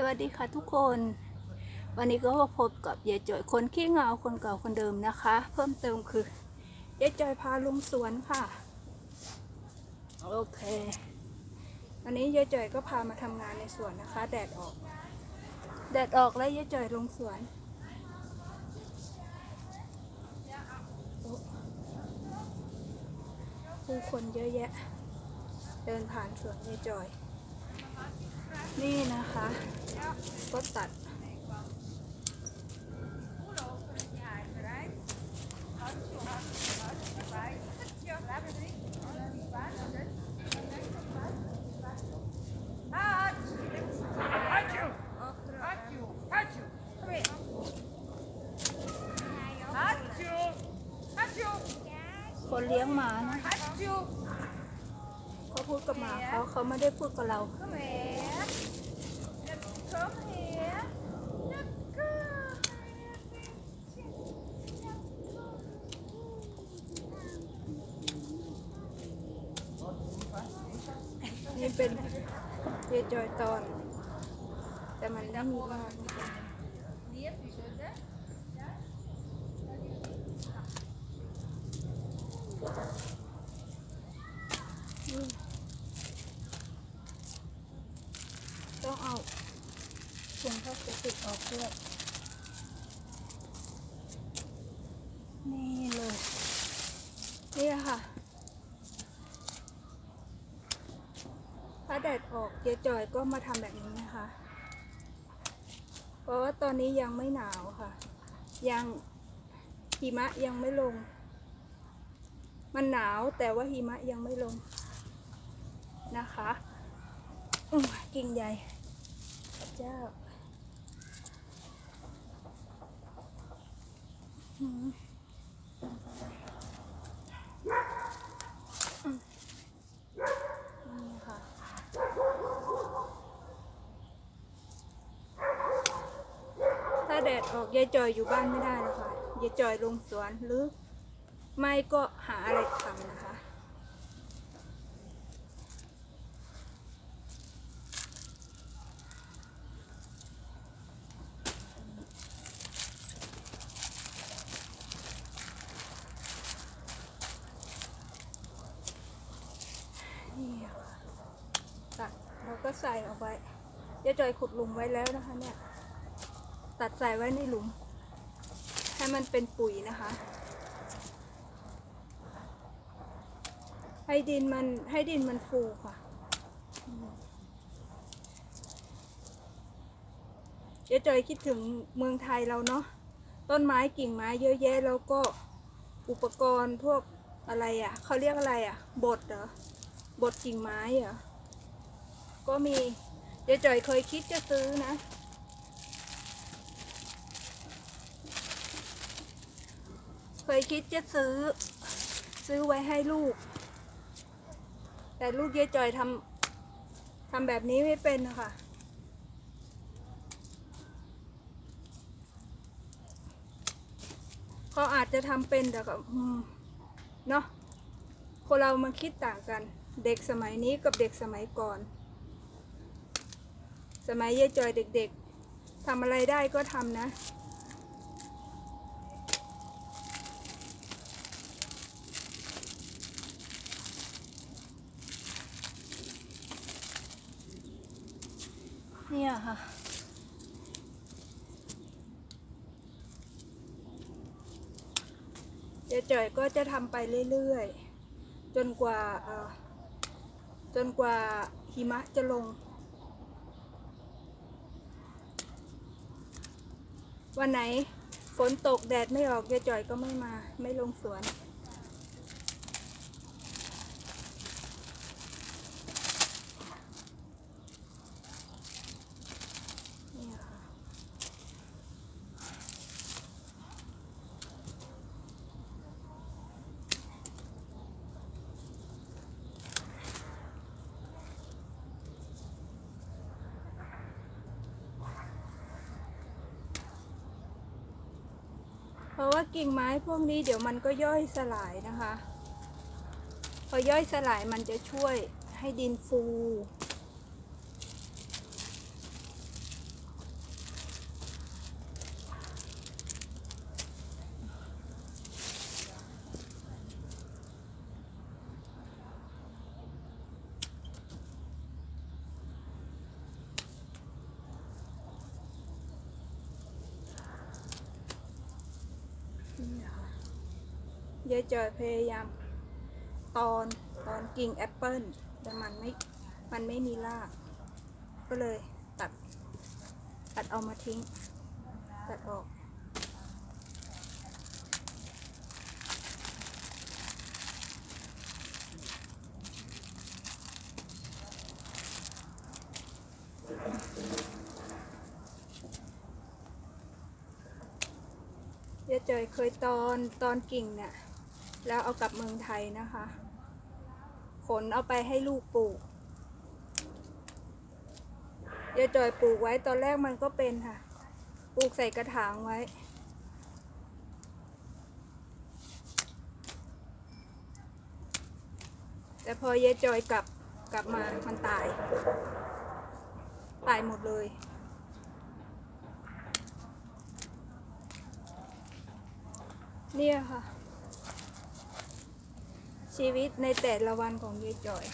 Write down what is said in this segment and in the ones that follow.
สวัสดีค่ะทุกคน วันนี้ก็มาพบกับยายจอยคนขี้เงาคนเก่าคนเดิมนะคะ เพิ่มเติมคือยายจอยพาลงสวนค่ะ โอเควันนี้ยายจอยก็พามาทำงานในสวนนะคะ แดดออก แดดออกแล้วยายจอยลงสวนผู้คนเยอะแยะ เดินผ่านสวนยายจอย นี่นะคะ ก็ตัด Achoo! Achoo! Achoo! Come here. Achoo! Achoo! คนเลี้ยงหมานะ Achoo! เขาพูดกับหมาเขาเขาไม่ได้พูดกับเรา นี่เป็นเยจอยตอน แต่มันไม่มีราก Lief, wie zit het? ต้องเอา ถุงพลาสติกออกด้วยนี่เลยนี่ค่ะถ้าแดดออกเยจอยก็มาทำแบบนี้นะคะ เพราะว่าตอนนี้ยังไม่หนาวค่ะ ยังหิมะยังไม่ลง มันหนาวแต่ว่าหิมะยังไม่ลงนะคะอืมกิ่งใหญ่เจ้าอืมอืมนี่ค่ะ ถ้าแดดออกยายจอยอยู่บ้านไม่ได้แล้วค่ะยายจอยลงสวนหรือ ไม่ก็หาอะไรทำนะคะ นี่ค่ะตัด แล้วก็ใส่เอาไว้ยายจอยขุดหลุมไว้แล้วนะคะ เนี่ย ตัดใส่ไว้ในหลุม ให้มันเป็นปุ๋ยนะคะ ให้ดินมันให้ดินมันฟูค่ะเจ๊จอยคิดถึงเมืองไทยเราเนาะต้นไม้กิ่งไม้เยอะแยะแล้วก็อุปกรณ์พวกอะไรอะ่ะเขาเรียกอะไรอะ่ะบดเหรอบดกิ่งไม้เหรอ ก็มีเจ๊จอยเคยคิดจะซื้อนะเคยคิดจะซื้อ ซื้อไว้ให้ลูก แต่ลูกเยจอยทำทำแบบนี้ไม่เป็นนะคะเขาอาจจะทำเป็นแต่ก็เนาะคนเรามันคิดต่างกัน เด็กสมัยนี้กับเด็กสมัยก่อน สมัยเยายจอยเด็กๆทำอะไรได้ก็ทำนะ เนี่ยค่ะเยวจ่อยก็จะทำไปเรื่อยๆ จนกว่าจนกว่าหิมะจะลง วันไหนฝนตกแดดไม่ออกเดี๋ยจ่อยก็ไม่มา ไม่ลงสวน เนี่ยค่ะ เพราะว่า กิ่งไม้พวกนี้เดี๋ยวมันก็ย่อยสลายนะคะ พอย่อยสลายมันจะช่วยให้ดินฟู ยายจอยพยายาม ตอนตอนกิ่งแอปเปิ้ลแต่มันไม่ มันไม่มีราก ก็เลยตัด ตัดเอามาทิ้ง ตัดออกยายจอยเคยตอนตอนกิ่งเนี่ย แล้วเอากลับเมืองไทยนะคะ ขนเอาไปให้ลูกปลูกยายจอยปลูกไว้ตอนแรกมันก็เป็นค่ะ ปลูกใส่กระถางไว้ แต่พอยายจอยกลับกลับมามันตาย ตายหมดเลยเนี่ยค่ะ ชีวิตในแต่ละวันของยายจอย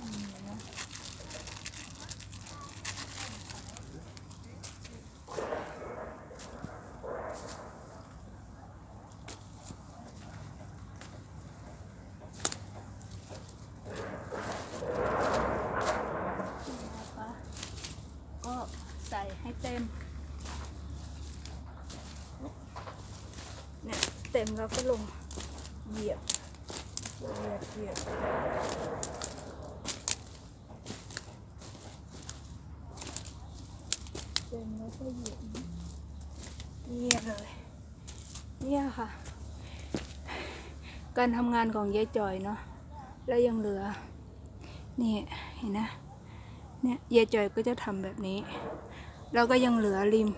อืมนะนะคะก็ใส่ให้เต็ม เต็มแล้วก็ลงเหยียบเหยียบเหยียบเต็มแล้วก็เหยียบนะเนี่ยเลย เนี่ยค่ะ การทำงานของยายจอยเนาะแล้วยังเหลือ นี่เห็นนะเนี่ยยายจอยก็จะทำแบบนี้ แล้วก็ยังเหลือริม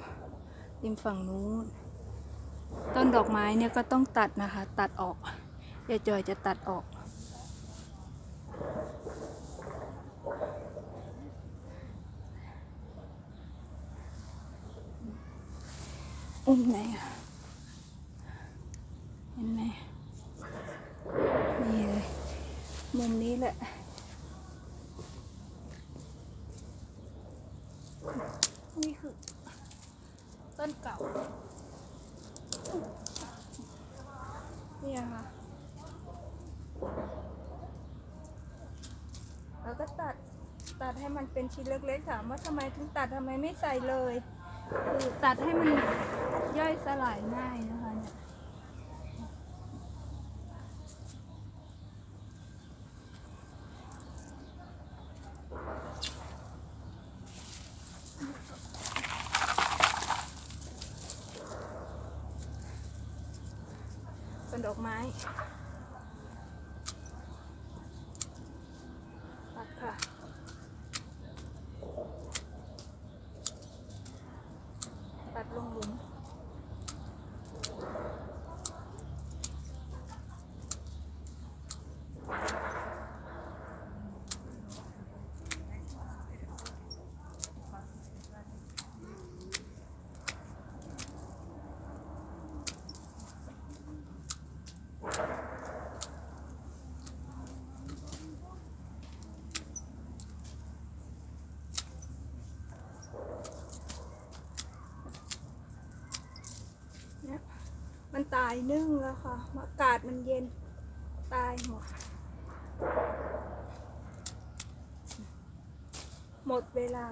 ริมฝั่งนู้น ต้นดอกไม้เนี่ยก็ต้องตัดนะคะ ตัดออกยายจอยจะตัดออก อุ้มไหนอะเห็นไหมนี่เลยมุมนี้แหละนี่คือต้นเก่า นี่ค่ะ แล้วก็ตัดตัดให้มันเป็นชิ้นเล็กๆถามว่าทำไมถึงตัดทำไมไม่ใส่เลย คือตัดให้มันย่อยสลายง่ายนะคะ เป็นดอกไม้ ตัดค่ะ ตัดลงหลุม เนี่ยมั นตายนึ่งแล้วค่ะอากาศมันเย็นตายหมด หมดเวลา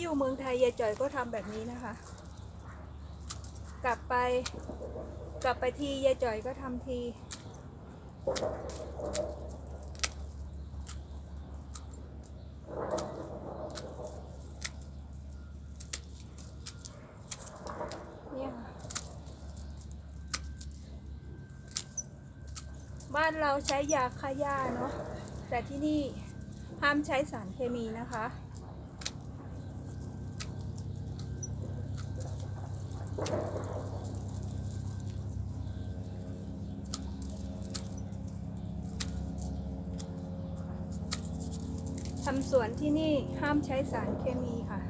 อยู่เมืองไทยยายจ่อยก็ทำแบบนี้นะคะ กลับไป กลับไปทียายจ่อยก็ทำทีเนี่ยบ้านเราใช้ยาฆ่าหญ้าเนาะ แต่ที่นี่ห้ามใช้สารเคมีนะคะ ทำสวนที่นี่ห้ามใช้สารเคมีค่ะ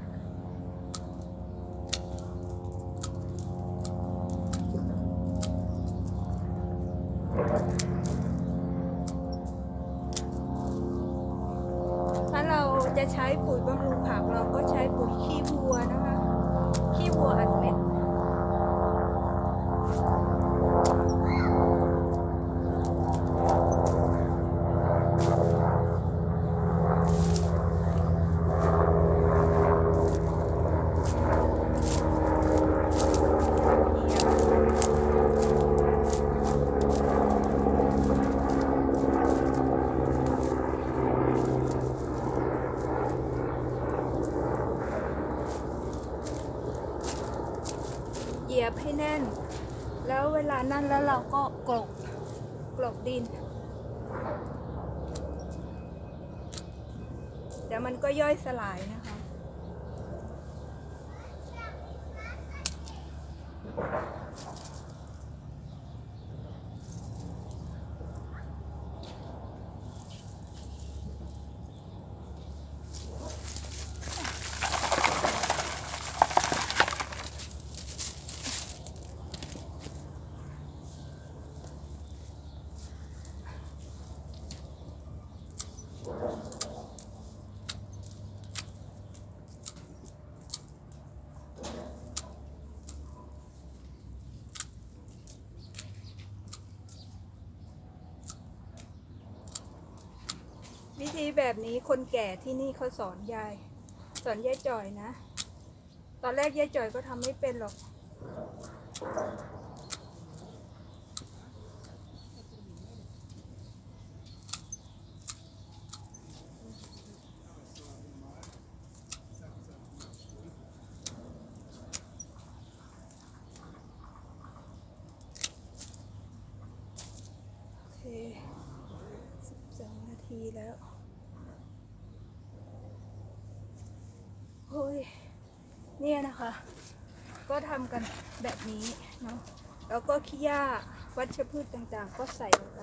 แล้วเราก็กรบกรบดิน เดี๋ยวมันก็ย่อยสลายนะคะ ธีแบบนี้คนแก่ที่นี่เขาสอนยาย สอนยายจ่อยนะ ตอนแรกยายจ่อยก็ทำไม่เป็นหรอก โอเคสิบสองนาทีแล้วโอ้ย เนะคะ ก็ทำกันแบบนี้เนาะแล้วก็ขี้หญ้าวัชพืชต่างๆ ก็ใส่ลงไป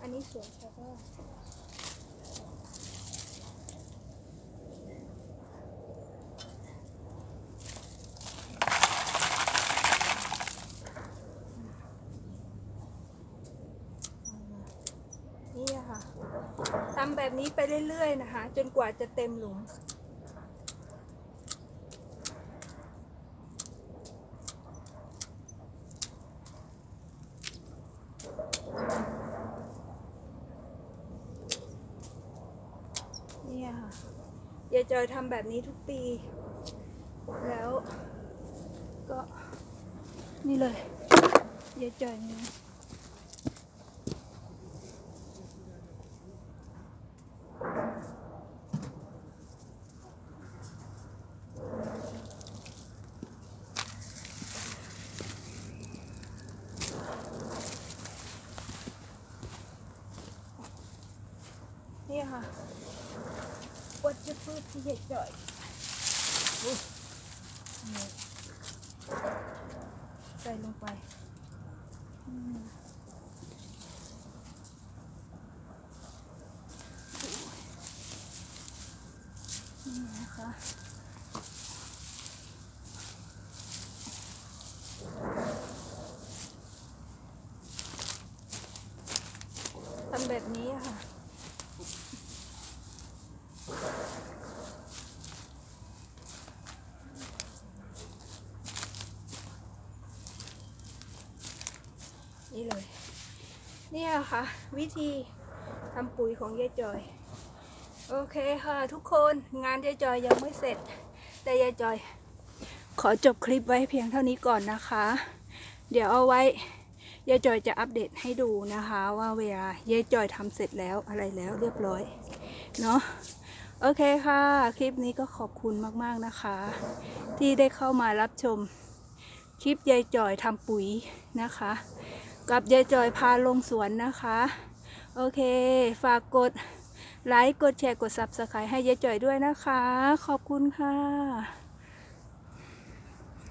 อันนี้สวนชาวบ้านนี่ค่ะทำแบบนี้ไปเรื่อยๆนะคะ จนกว่าจะเต็มหลุม เนี่ยค่ะ ยายจอยทำแบบนี้ทุกปี แล้วก็นี่เลยยายจอยนี่นี่ค่ะ วัชพืชที่ยายจอยอุ๊ยใส่ลงไปอืมนี่นะคะทำแบบนี้ค่ะ นี่เลย เคะ วิธีทำปุ๋ยของยายจอย โอเคค่ะทุกคนงานยายจอยยังไม่เสร็จ แต่ยายจอย ขอจบคลิปไว้เพียงเท่านี้ก่อนนะคะ เดี๋ยวเอาไว้ยายจอยจะอัปเดตให้ดูนะคะ ว่าเวลายายจอยทำเสร็จแล้วอะไรแล้วเรียบร้อยเนาะโอเคค่ะ คลิปนี้ก็ขอบคุณมากๆนะคะ ที่ได้เข้ามารับชมคลิปยายจอยทำปุ๋ยนะคะ กับยายจอยพาลงสวนนะคะ โอเค ฝากกดไลค์ กดแชร์ กด Subscribe ให้ยายจอยด้วยนะคะ ขอบคุณค่ะ